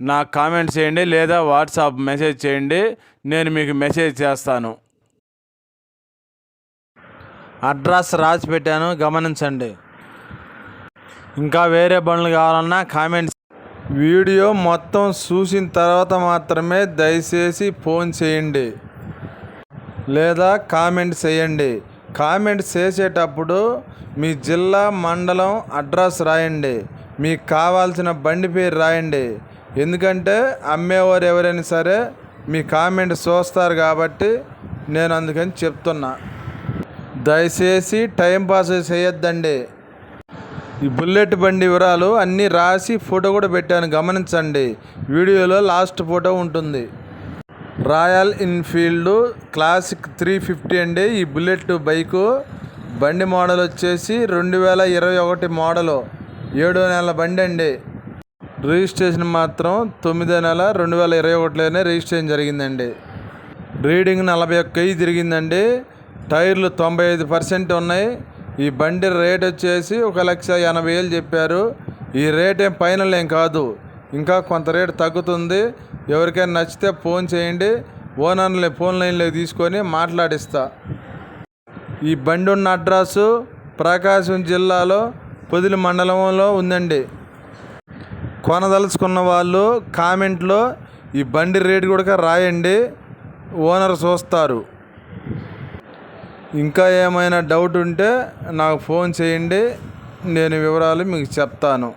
నాకు కామెంట్ చేయండి లేదా వాట్సాప్ మెసేజ్ చేయండి నేను మీకు మెసేజ్ చేస్తాను. అడ్రస్ రాసి పెట్టాను గమనించండి. ఇంకా వేరే బండ్లు కావాలన్నా కామెంట్స్. వీడియో మొత్తం చూసిన తర్వాత మాత్రమే దయచేసి ఫోన్ చేయండి. లేదా కామెంట్ చేయండి. కామెంట్ చేసేటప్పుడు మీ జిల్లా మండలం అడ్రస్ రాయండి. మీకు కావాల్సిన బండి పేరు రాయండి. ఎందుకంటే అమ్మేవారు ఎవరైనా సరే మీ కామెంట్ చూస్తారు కాబట్టి నేను అందుకని చెప్తున్నా. దయచేసి టైం పాస్ చేయొద్దండి. ఈ బుల్లెట్ బండి వివరాలు అన్నీ రాసి ఫోటో కూడా పెట్టాను గమనించండి. వీడియోలో లాస్ట్ ఫోటో ఉంటుంది. Royal Enfield Classic three fifty అండి. ఈ బుల్లెట్ బైకు బండి మోడల్ వచ్చేసి రెండు వేల ఇరవై ఒకటి మోడలు. ఏడో నెలల బండి అండి. రిజిస్ట్రేషన్ మాత్రం తొమ్మిదో నెల రెండు వేల ఇరవై ఒకటిలోనే రిజిస్ట్రేషన్ జరిగిందండి. రీడింగ్ నలభై ఒక్క తిరిగిందండి. టైర్లు తొంభై ఐదు పర్సెంట్ ఉన్నాయి. ఈ బండి రేట్ వచ్చేసి ఒక లక్ష ఎనభై వేలు చెప్పారు. ఈ రేట్ ఏం ఫైనల్ ఏం కాదు. ఇంకా కొంత రేటు తగ్గుతుంది. ఎవరికైనా నచ్చితే ఫోన్ చేయండి. ఓనర్ని ఫోన్ లైన్లోకి తీసుకొని మాట్లాడిస్తా. ఈ బండి ఉన్న అడ్రస్సు ప్రకాశం జిల్లాలో పొదిలి మండలంలో ఉందండి. కొనదలుచుకున్న వాళ్ళు కామెంట్లో ఈ బండి రేటు కూడా రాయండి ఓనర్ చూస్తారు. ఇంకా ఏమైనా డౌట్ ఉంటే నాకు ఫోన్ చేయండి నేను వివరాలు మీకు చెప్తాను.